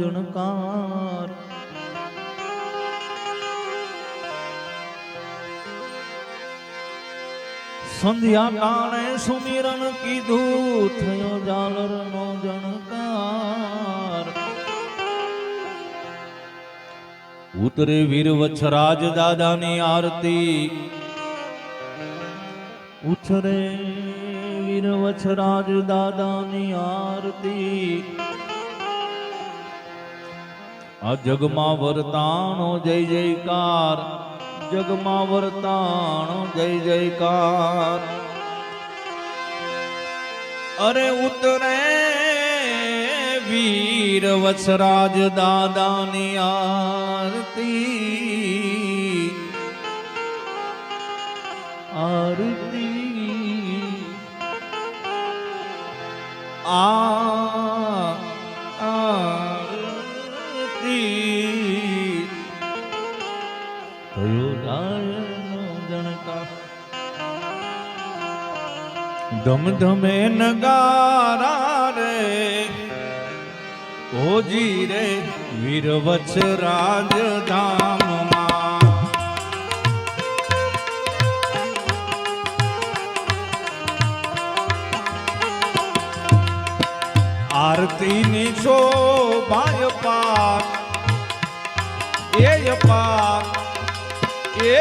જણકાર સંધ્યા ટાણે સુમિરન કીધું, થયો જાલર નો જણકાર. ઉતરે વીર વચ્છરાજ દાદાની આરતી. ઉછરે વીર વચ્છરાજ દાદાની આરતી. આ જગમાં વર્તાણો જય જયકાર, જગમાં વર્તાણો જય જયકાર. અરે ઉતરે વીર વસરાજ દાદાની આરતી. આરતી. આ ધમધમે નગારા રે ઓજી રે વીરવત્સ રાજધામમાં. આરતીની શોભાય પાક એ પાક એ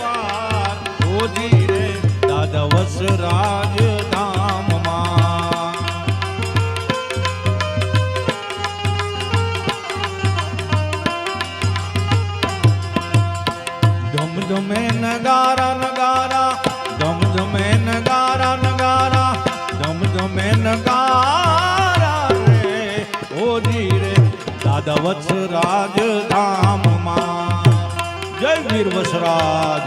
પાક. ઓજી રે દાદા વસ ધમધમે નગારા નગારા ધમધમે નગારા નગારા ધમધમે નગારા રે. ઓ રે દાદા વત્સ રાજધામમાં જય વીર વસરાજ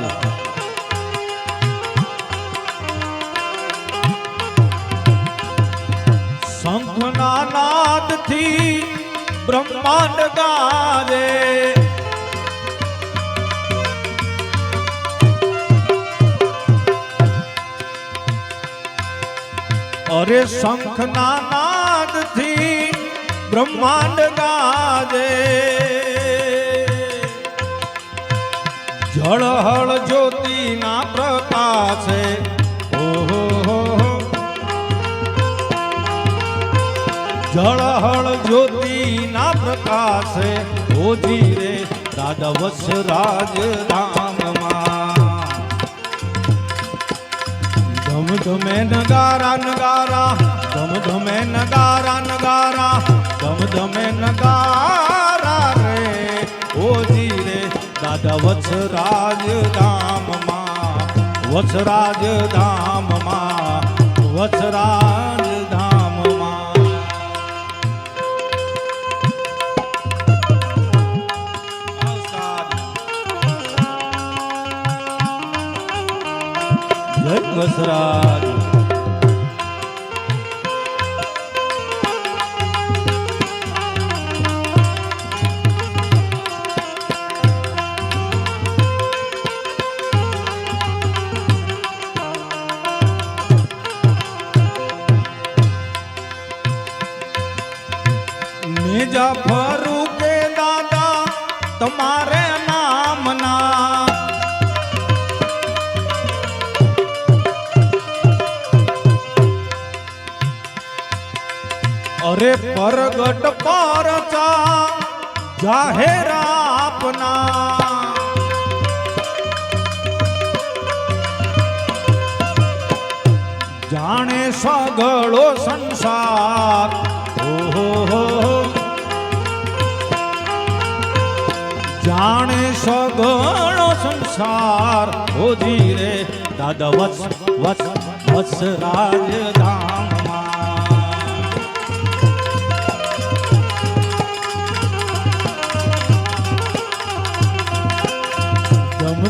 શંખના નાદથી બ્રહ્માંડ ગાજે. અરે શંખના નાદથી બ્રહ્માંડ ગાજે. જળહળ જ્યોતિના પ્રકાશે. જળહળ જ્યોતિના પ્રકાશે. ઓજી રે વત્સ રાજ ધામમાં ધમ નગારા નગારા, ધમ ધમે નગારા નગારા, ધમ ધમે નગારા રે. ઓજી રે દાદા વત્સરાજ ધામમાં વત્સરાજ ધામમાં, વત્સરાજ જય અરે પરગટ પરચા જાહેર આપના જાણે સગળો સંસાર, ઓહો. જાણે સગળો સંસાર ઓજી રે દાદા વત્સ વત્સ વત્સ રાજધામમાં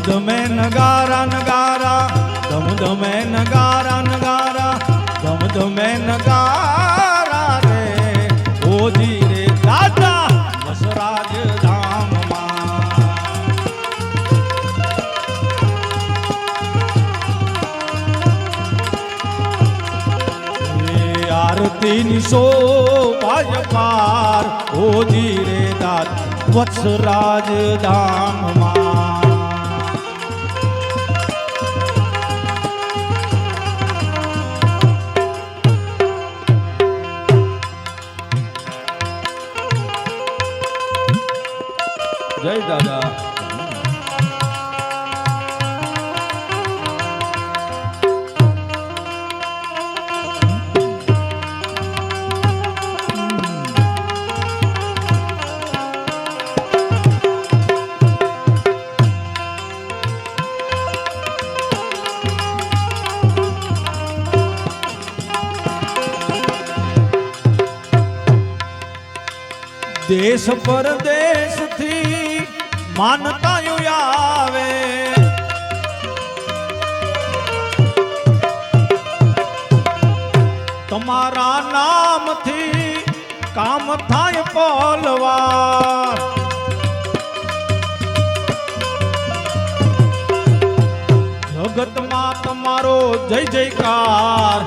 ધમધમે નગારા નગારા ધમધમે નગારા નગારા ધમધમે નગારા રે. ઓજી રે દાદા, વસરાજ ધામમાં. એ આરતીની શોભાય પાર ઓજી વત્સરાજ ધામમાં. જય દાદા દેશ પરદેશથી માનતાયું આવે. તમારા નામથી કામ થાય પલવાર જગતમાં તમારો જય જયકાર.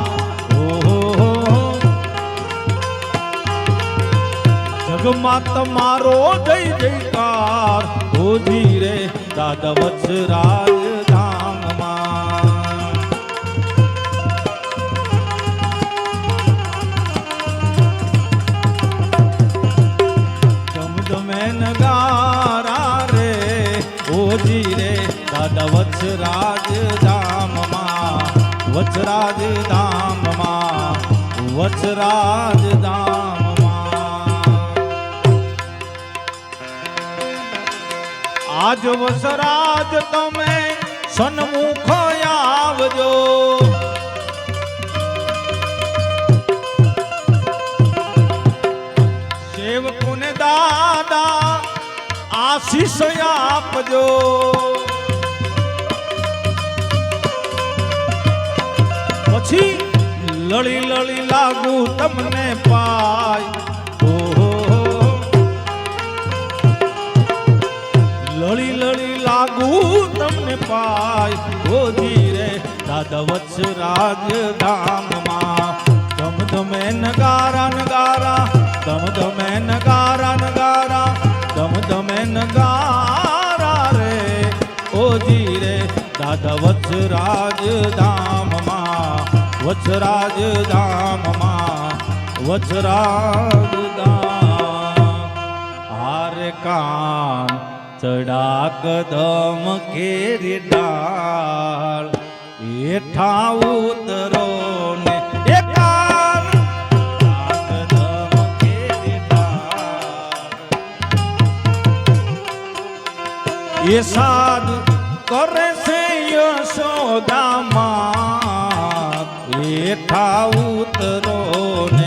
જગમાં તમારો જય જયકાર. હોજી રે દાદા વત્સરાજ ધામમાં. ધમધમે નગારા રે હોજી રે દાદા વત્સરાજ ધામમાં. વત્સરાજ ધામમાં. વત્સરાજ ધામમાં. આજ વસરાજ તમે સન્મુખ આવજો. સેવકોને દાદા આશીષ આપજો. પછી લળી લળી લાગુ તમને પાય. લાગુ તમને પાય. ગોજી રે દાદા વત્સરાજ ધામમાં. ધમ ધમે નગારા નગારા. ધમ ધમે નગારા નગારા. ધમ ધમે નગારા રે. ઓજી રે દાદા વત્સરાજ ધામમાં. વત્સરાજ ધામમાં. વત્સરાજ ધામ. હારે કાન ચડા કદમ કેરી ડાળ. એઠા ઉતરો ને એ સાદ કરે છે યશોદામાં. એઠા ઉતરો ને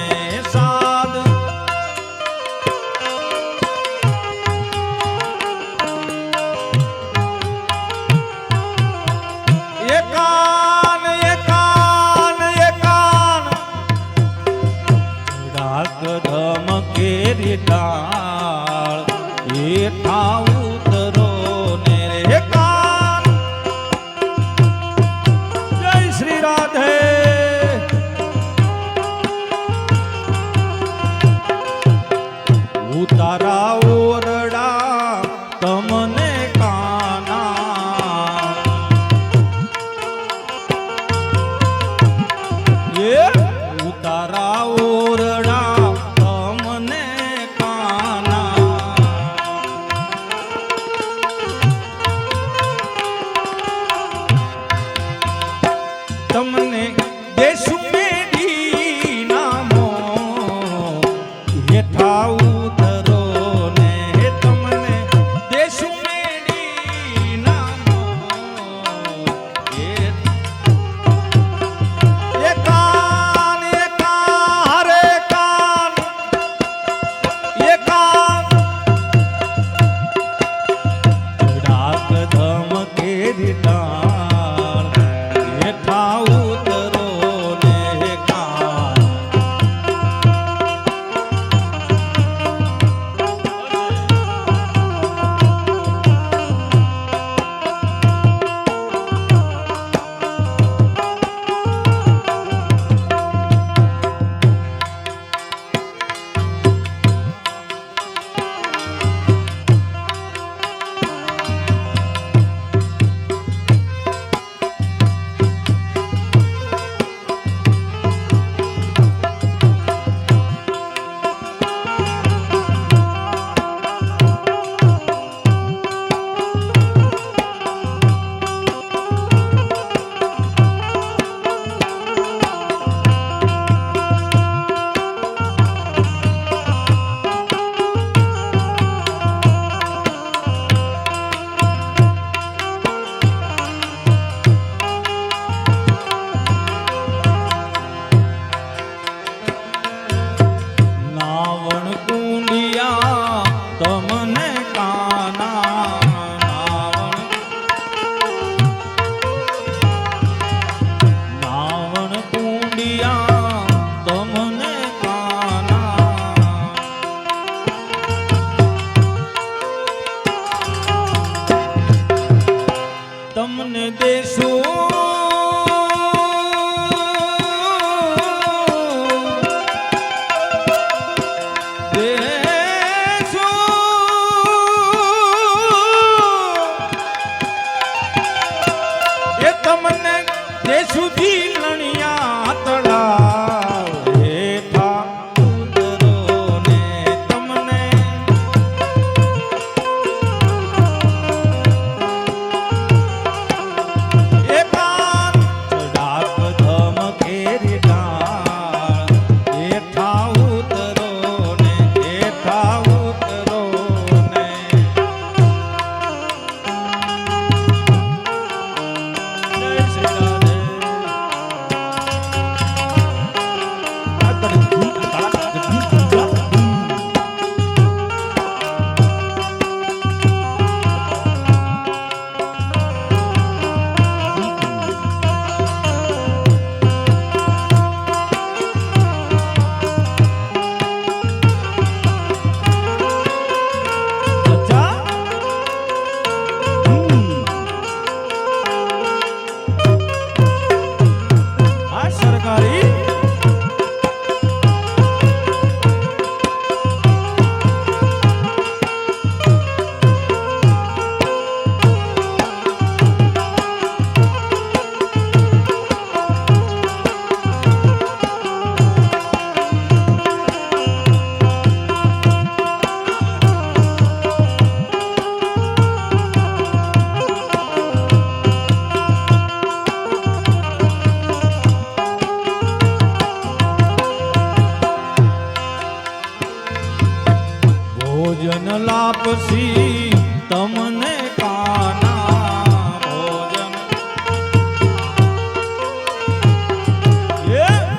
ભોજન લાપસી તમને કાના ભોજન.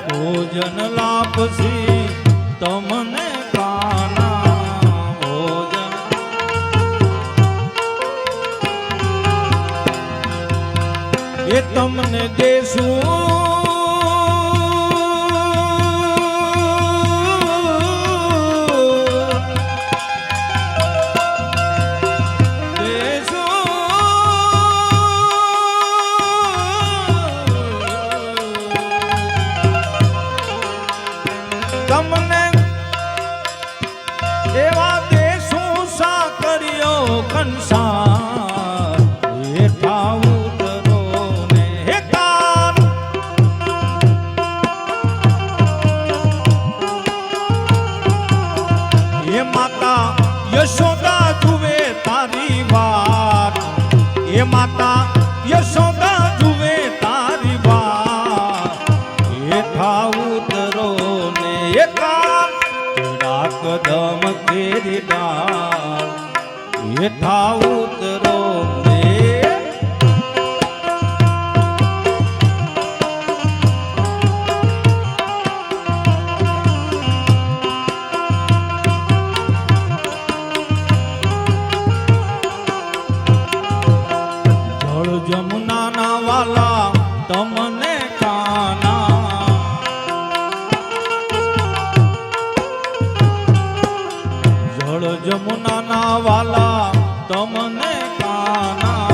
ભોજન લાપસી તમને કાના ભોજન. એ તમને દેશું મથેરી ડાળ હેઠા ઉતરો વાલા તમને કાના.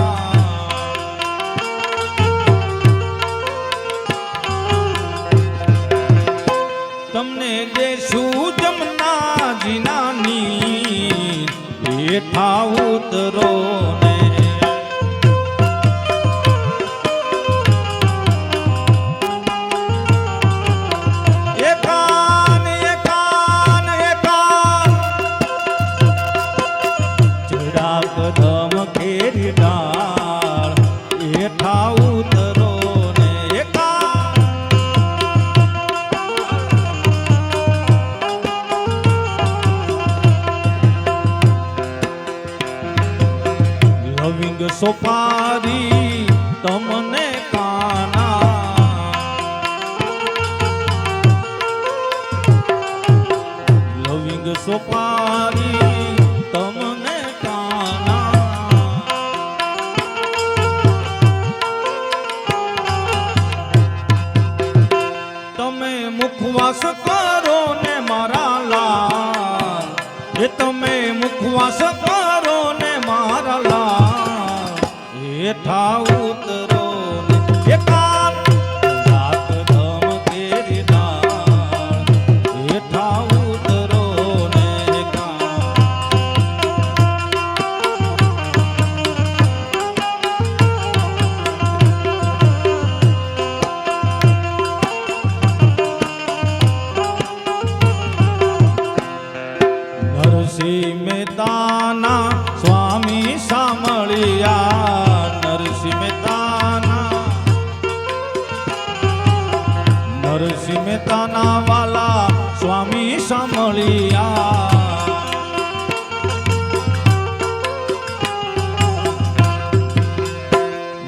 તમને જે જમના જીનાની બેઠા ઉતરો ને લવિંગ સોપારી તમને કાના. લવિંગ સોપારી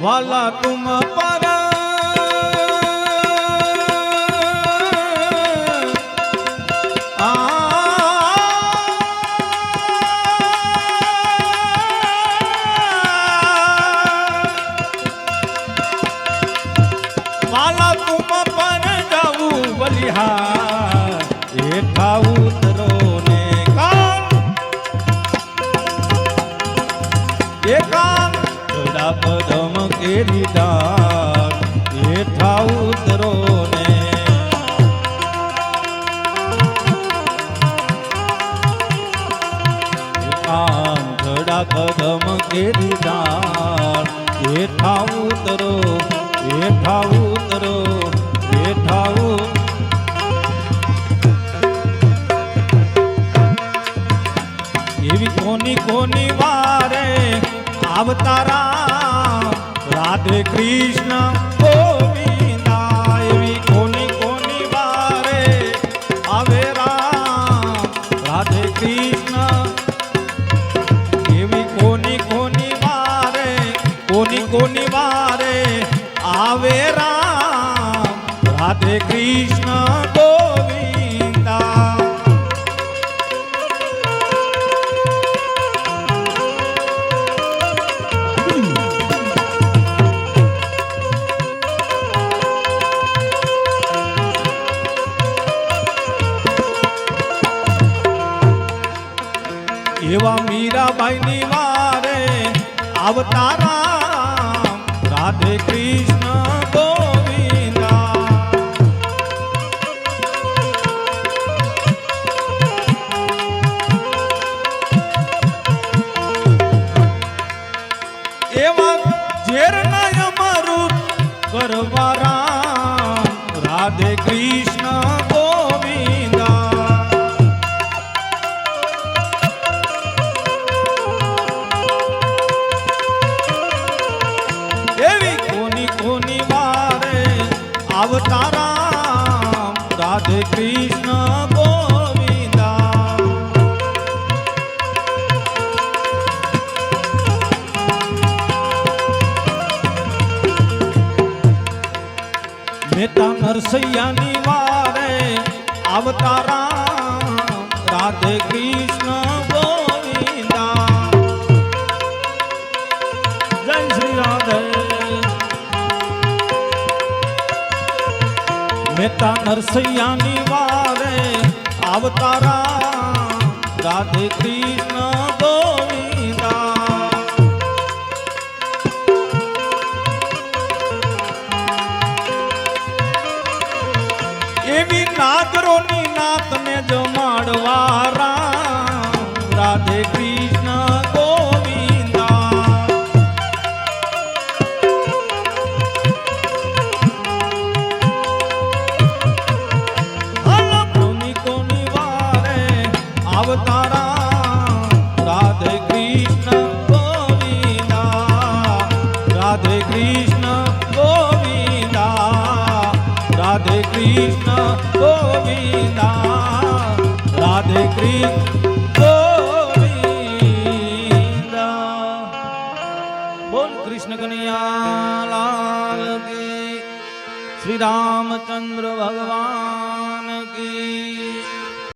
વાલા તુમ પર ધમ કેરી દાળ હેઠા ઉતરો હેઠા ઉતરો. હેઠા એવી કોની કોની વારે આવતારા રાધે કૃષ્ણ রাধে রাম। রাধে কৃষ্ণ Bye. અવતારા રાધે કૃષ્ણ ગોવિંદા. જય શ્રી રાધે. મહેતા નરસૈયાની વારે અવતારા રાધે કૃષ્ણ